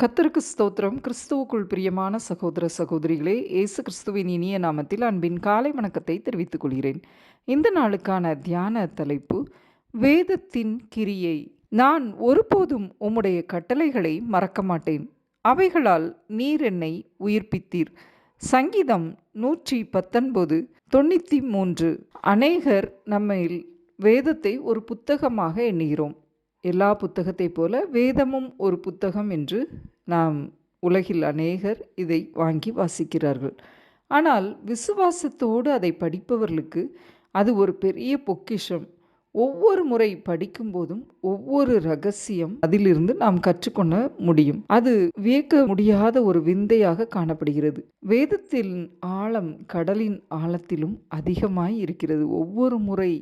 கத்தருக்கு ஸ்தோத்திரம். கிறிஸ்துவுக்குள் பிரியமான சகோதர சகோதரிகளே இயேசு கிறிஸ்துவின் இனிய நாமத்தில் அன்பின் காலை வணக்கத்தை தெரிவித்துக் கொள்கிறேன். இந்த நாளுக்கான தியான தலைப்பு வேதத்தின் கிரியை. நான் ஒருபோதும் உம்முடைய கட்டளைகளை மறக்க மாட்டேன். அவைகளால் நீர் என்னை உயிர்ப்பித்தீர். சங்கீதம் நூற்றி பத்தொன்பது தொண்ணூற்றி மூன்று. அநேகர் நம்மில் வேதத்தை ஒரு புத்தகமாக எண்ணுகிறோம். எல்லா புத்தகத்தைப் போல வேதமும் ஒரு புத்தகம் என்று நாம் உலகில் அநேகர் இதை வாங்கி வாசிக்கிறார்கள். ஆனால் விசுவாசத்தோடு அதை படிப்பவர்களுக்கு அது ஒரு பெரிய பொக்கிஷம். ஒவ்வொரு முறை படிக்கும்போதும் ஒவ்வொரு ரகசியம் அதிலிருந்து நாம் கற்றுக்கொள்ள முடியும். அது வியக்க முடியாத ஒரு விந்தையாக காணப்படுகிறது. வேதத்தின் ஆழம் கடலின் ஆழத்திலும் அதிகமாய் இருக்கிறது. ஒவ்வொரு முறை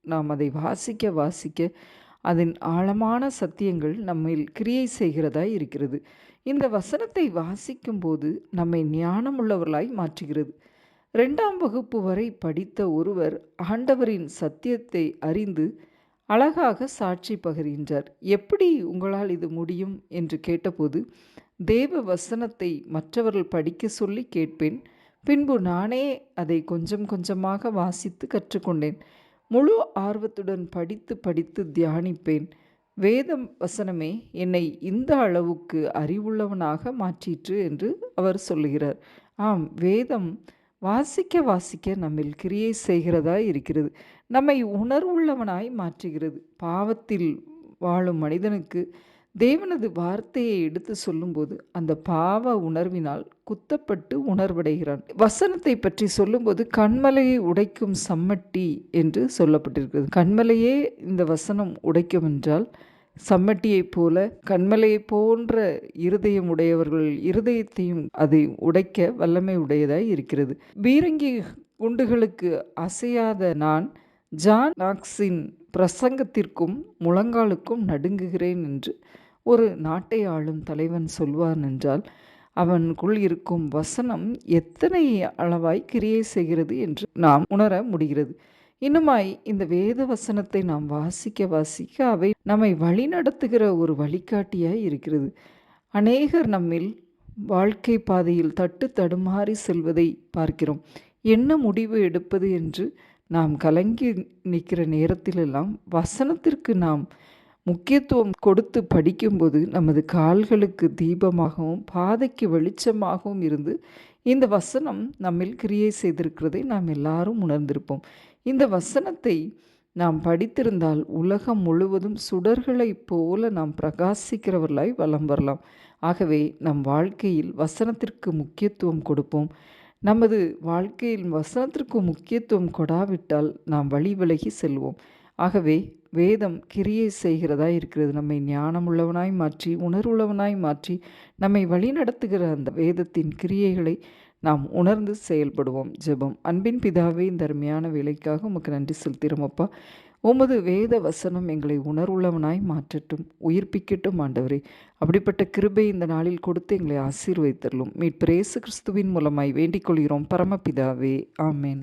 நாம் அதை வாசிக்க வாசிக்க அதன் ஆழமான சத்தியங்கள் நம்மில் கிரியை செய்கிறதாய் இருக்கிறது. இந்த வசனத்தை வாசிக்கும்போது நம்மை ஞானமுள்ளவர்களாய் மாற்றுகிறது. ரெண்டாம் வகுப்பு வரை படித்த ஒருவர் ஆண்டவரின் சத்தியத்தை அறிந்து அழகாக சாட்சி பகிர்கின்றார். எப்படி உங்களால் இது முடியும்? என்று கேட்டபோது தேவ வசனத்தை மற்றவர்கள் படிக்க சொல்லி கேட்பேன். பின்பு நானே அதை கொஞ்சம் கொஞ்சமாக வாசித்து கற்றுக்கொண்டேன். முழு ஆர்வத்துடன் படித்து படித்து தியானிப்பேன். வேதம் வசனமே என்னை இந்த அளவுக்கு அறிவுள்ளவனாக மாற்றிற்று என்று அவர் சொல்லுகிறார். ஆம் வேதம் வாசிக்க வாசிக்க நம்மில் கிரியை செய்கிறதா இருக்கிறது. நம்மை உணர்வுள்ளவனாய் மாற்றுகிறது. பாவத்தில் வாழும் மனிதனுக்கு தேவனது வார்த்தையை எடுத்து சொல்லும்போது அந்த பாவ உணர்வினால் குத்தப்பட்டு உணர்வடைகிறான். வசனத்தை பற்றி சொல்லும்போது கண்மலையை உடைக்கும் சம்மட்டி என்று சொல்லப்பட்டிருக்கிறது. கண்மலையே இந்த வசனம் உடைக்கும் என்றால் சம்மட்டியைப் போல கண்மலையை போன்ற இருதயம் உடையவர்கள் இருதயத்தையும் அதை உடைக்க வல்லமை உடையதாய் இருக்கிறது. பீரங்கி குண்டுகளுக்கு அசையாத நான் ஜான் நாக்ஸின் பிரசங்கத்திற்கும் முழங்காலுக்கும் நடுங்குகிறேன் என்று ஒரு நாட்டை ஆளும் தலைவன் சொல்வான் என்றால் அவனுக்குள் இருக்கும் வசனம் எத்தனை அளவாய் கிரியை செய்கிறது என்று நாம் உணர முடிகிறது. இன்னுமாய் இந்த வேத வசனத்தை நாம் வாசிக்க வாசிக்க அவை நம்மை வழிநடத்துகிற ஒரு வழிகாட்டியாய் இருக்கிறது. அநேகர் நம்மில் வாழ்க்கை பாதையில் தட்டு தடுமாறி செல்வதை பார்க்கிறோம். என்ன முடிவு எடுப்பது என்று நாம் கலங்கி நிற்கிற நேரத்திலெல்லாம் வசனத்திற்கு நாம் முக்கியத்துவம் கொடுத்து படிக்கும்போது நமது கால்களுக்கு தீபமாகவும் பாதைக்கு வெளிச்சமாகவும் இருந்து இந்த வசனம் நம்மில் கிரியை செய்திருக்கிறதை நாம் எல்லாரும் உணர்ந்திருப்போம். இந்த வசனத்தை நாம் படித்திருந்தால் உலகம் முழுவதும் சுடர்களைப் போல நாம் பிரகாசிக்கிறவர்களாய் வலம் வரலாம். ஆகவே நம் வாழ்க்கையில் வசனத்திற்கு முக்கியத்துவம் கொடுப்போம். நமது வாழ்க்கையில் வசனத்திற்கு முக்கியத்துவம் கொடாவிட்டால் நாம் வழி விலகி செல்வோம். ஆகவே வேதம் கிரியை செய்கிறதா இருக்கிறது. நம்மை ஞானமுள்ளவனாய் மாற்றி உணர்வுள்ளவனாய் மாற்றி நம்மை வழிநடத்துகிற அந்த வேதத்தின் கிரியைகளை நாம் உணர்ந்து செயல்படுவோம். ஜெபம். அன்பின் பிதாவே இந்த அருமையான வேலைக்காக உமக்கு நன்றி செலுத்திறோம் அப்பா. உமது வேத வசனம் எங்களை உணர்வுள்ளவனாய் மாற்றட்டும் உயிர்ப்பிக்கட்டும் ஆண்டவரே. அப்படிப்பட்ட கிருபை இந்த நாளில் கொடுத்து எங்களை ஆசீர்வதித்தரலும் மீட்பிரேசு கிறிஸ்துவின் மூலமாய் வேண்டிக் கொள்கிறோம். பரமபிதாவே ஆமேன்.